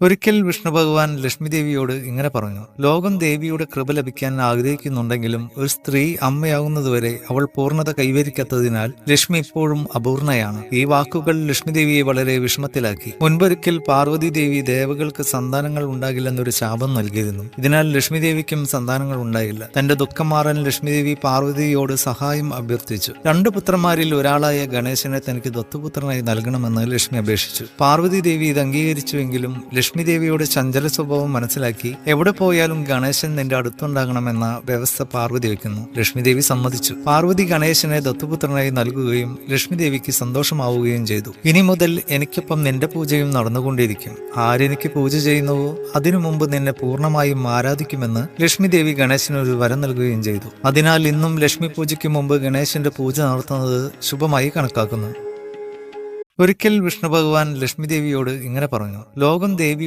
ഒരിക്കൽ വിഷ്ണു ഭഗവാൻ ലക്ഷ്മി ദേവിയോട് ഇങ്ങനെ പറഞ്ഞു ലോകം ദേവിയുടെ കൃപ ലഭിക്കാൻ ആഗ്രഹിക്കുന്നുണ്ടെങ്കിലും ഒരു സ്ത്രീ അമ്മയാകുന്നതുവരെ അവൾ പൂർണത കൈവരിക്കാത്തതിനാൽ ലക്ഷ്മി ഇപ്പോഴും അപൂർണയാണ്. ഈ വാക്കുകൾ ലക്ഷ്മി ദേവിയെ വളരെ വിഷമത്തിലാക്കി. മുൻപൊരിക്കൽ പാർവതി ദേവി ദേവകൾക്ക് സന്താനങ്ങൾ ഉണ്ടാകില്ലെന്നൊരു ശാപം നൽകിയിരുന്നു. ഇതിനാൽ ലക്ഷ്മി ദേവിക്കും സന്താനങ്ങൾ ഉണ്ടായില്ല. തന്റെ ദുഃഖം മാറാൻ ലക്ഷ്മി ദേവി പാർവതിയോട് സഹായം അഭ്യർത്ഥിച്ചു. രണ്ടു പുത്രന്മാരിൽ ഒരാളായ ഗണേശനെ തനിക്ക് ദത്തുപുത്രനായി നൽകണമെന്ന് ലക്ഷ്മി അപേക്ഷിച്ചു. പാർവതി ദേവി ഇത് അംഗീകരിച്ചുവെങ്കിലും ലക്ഷ്മി ദേവിയുടെ ചഞ്ചല സ്വഭാവം മനസ്സിലാക്കി എവിടെ പോയാലും ഗണേശൻ നിന്റെ അടുത്തുണ്ടാകണമെന്ന വ്യവസ്ഥ പാർവതി വയ്ക്കുന്നു. ലക്ഷ്മി ദേവി സമ്മതിച്ചു. പാർവതി ഗണേശനെ ദത്തുപുത്രനായി നൽകുകയും ലക്ഷ്മി ദേവിക്ക് സന്തോഷമാവുകയും ചെയ്തു. ഇനി മുതൽ എനിക്കൊപ്പം നിന്റെ പൂജയും നടന്നുകൊണ്ടിരിക്കും. ആരെനിക്ക് പൂജ ചെയ്യുന്നുവോ അതിനു മുമ്പ് നിന്നെ പൂർണമായും ആരാധിക്കുമെന്ന് ലക്ഷ്മി ദേവി ഗണേശന് ഒരു വരം നൽകുകയും ചെയ്തു. അതിനാൽ ഇന്നും ലക്ഷ്മി പൂജയ്ക്ക് മുമ്പ് ഗണേശന്റെ പൂജ നടത്തുന്നത് ശുഭമായി കണക്കാക്കുന്നു. ഒരിക്കൽ വിഷ്ണു ഭഗവാൻ ലക്ഷ്മി ദേവിയോട് ഇങ്ങനെ പറഞ്ഞു ലോകം ദേവി